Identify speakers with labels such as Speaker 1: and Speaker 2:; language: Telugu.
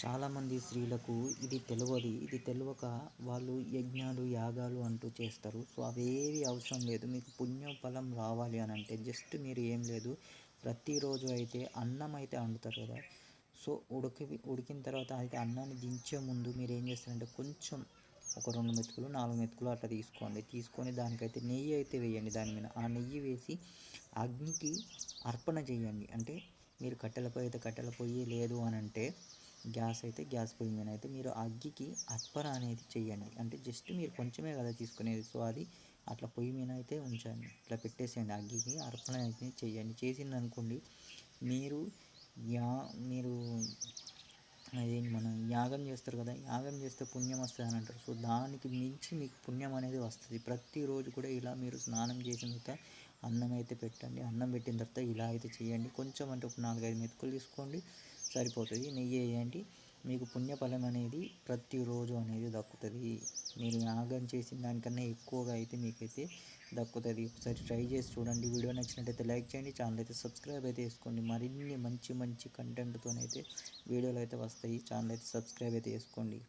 Speaker 1: చాలామంది స్త్రీలకు ఇది తెలియదు ఇది తెలియక వాళ్ళు యజ్ఞాలు యాగాలు అంటూ చేస్తారు. సో అవేవి అవసరం లేదు. మీకు పుణ్యం ఫలం రావాలి అని అంటే జస్ట్ మీరు ఏం లేదు. ప్రతిరోజు అయితే అన్నం అయితే వండుతారు కదా. సో ఉడికి ఉడికిన తర్వాత అయితే అన్నాన్ని దించే ముందు మీరు ఏం చేస్తారంటే కొంచెం ఒక రెండు మెతుకులు నాలుగు మెతుకులు అట్లా తీసుకోండి. తీసుకొని దానికైతే నెయ్యి అయితే వేయండి దాని మీద. ఆ నెయ్యి వేసి అగ్నికి అర్పణ చేయండి. అంటే మీరు కట్టెల పొయ్యి అయితే కట్టెల పొయ్యి లేదు అని అంటే గ్యాస్ అయితే గ్యాస్ పొయ్యి మీద అయితే మీరు అగ్గికి అర్పణ అనేది చేయండి అంటే జస్ట్ మీరు కొంచెమే కదా తీసుకునేది. సో అది అట్లా పొయ్యి మీద అయితే ఉంచండి. ఇట్లా పెట్టేసేయండి. అగ్గికి అర్పణ అయితే చేయండి చేసింది అనుకోండి మీరు యా మీరు అదేంటి మనం యాగం చేస్తారు కదా యాగం చేస్తే పుణ్యం వస్తుంది అని అంటారు. సో దానికి మించి మీకు పుణ్యం అనేది వస్తుంది. ప్రతిరోజు కూడా ఇలా మీరు స్నానం చేసిన తర్వాత అన్నం అయితే పెట్టండి. అన్నం పెట్టిన తర్వాత ఇలా అయితే చేయండి కొంచెం అంటే ఒక నాలుగైదు మెతుకులు తీసుకోండి. సరిపోతుంది. నెయ్యి వేయండి మీకు పుణ్యఫలం అనేది ప్రతిరోజు అనేది దక్కుతుంది. మీరు యాగం చేసిన దానికన్నా ఎక్కువగా అయితే మీకైతే దక్కుతుంది. ఒకసారి ట్రై చేసి చూడండి. వీడియో నచ్చినట్టయితే లైక్ చేయండి. ఛానల్ అయితే సబ్స్క్రైబ్ అయితే చేసుకోండి. మరిన్ని మంచి మంచి కంటెంట్తోనైతే వీడియోలు అయితే వస్తాయి. ఛానల్ అయితే సబ్స్క్రైబ్ అయితే చేసుకోండి.